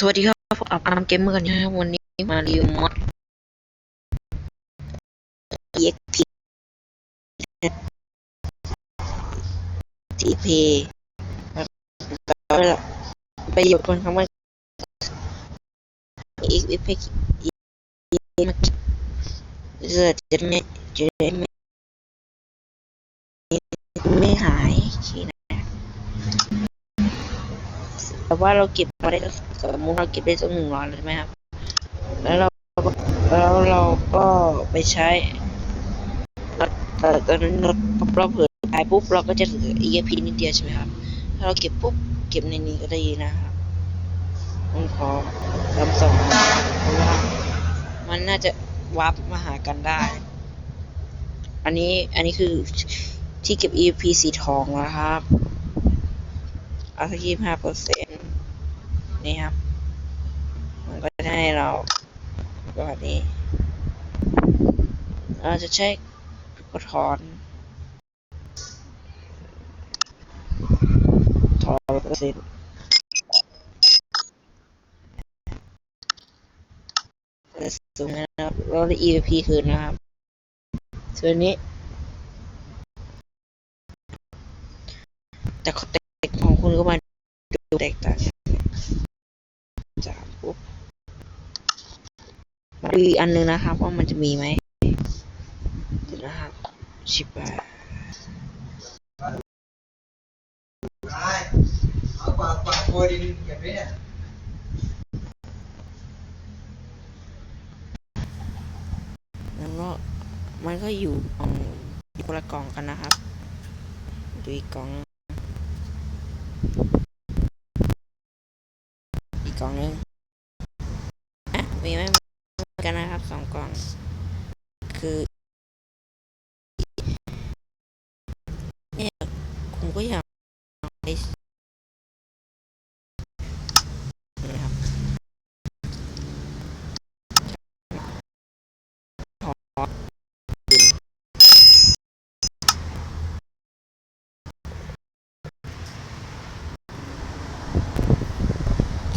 สวัสดีครับผมอับอามเกมเมอร์กันนะครับวันนี้มารีวิวมอด EXP TP แล้วประโยชน์คนคำว่า EXP จะจะไม่จะไม่ไม่หายทีนะแต่ว่าเราเก็บ มาได้สมมติเราเก็บได้สักหนึ่งร้อยใช่ไหมครับ แล้วเราก็แล้วเราก็ไปใช้แต่ตอนนั้นเราเผื่อายปุ๊บเราก็จะเหลือ EXP นิดเดียวใช่ไหมครับ ถ้าเราเก็บปุ๊บเก็บในนี้ก็ได้นะครับผมขอคำส่งเพราะว่ามันน่าจะวาร์ปมาหากันได้ อันนี้อันนี้คือที่เก็บ EXP สีทองนะครับอาสกยี่ห้าเปอร์เซ็นต์ นี่ครับ มันก็จะให้เราแบบนี้ เราจะใช้กดถอน ถอนเปอร์เซ็นต์สูงนะครับเราได้ EVP คืนนะครับส่วนนี้ แต่ของแต่ของคุณก็มาดูแตกต่างจากปุ๊บ มาดูอีกอันหนึงนะครับ ว่ามันจะมีไหมเดี๋ยวนะครับชิบะแล้วก็มันก็อยู่กล่องอยู่คนละกล่องกันนะครับ ดูอีกกล่องอีกกล่องหนึงอะมีไหม กันนะครับสองกล่อง คือเนี่ยผมก็อยากได้นะครับ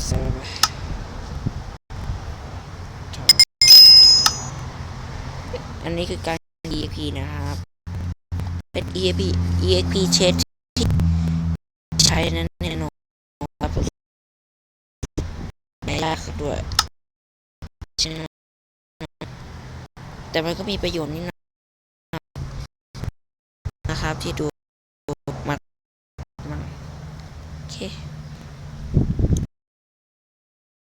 สบาย อันนี้คือการ EAP นะครับ เป็น EAP EAP เชดที่ใช้นั้นแน่นอนครับไม่ยากด้วยแต่มันก็มีประโยชน์นิดน่อยนะครับที่ดูมามันโอเค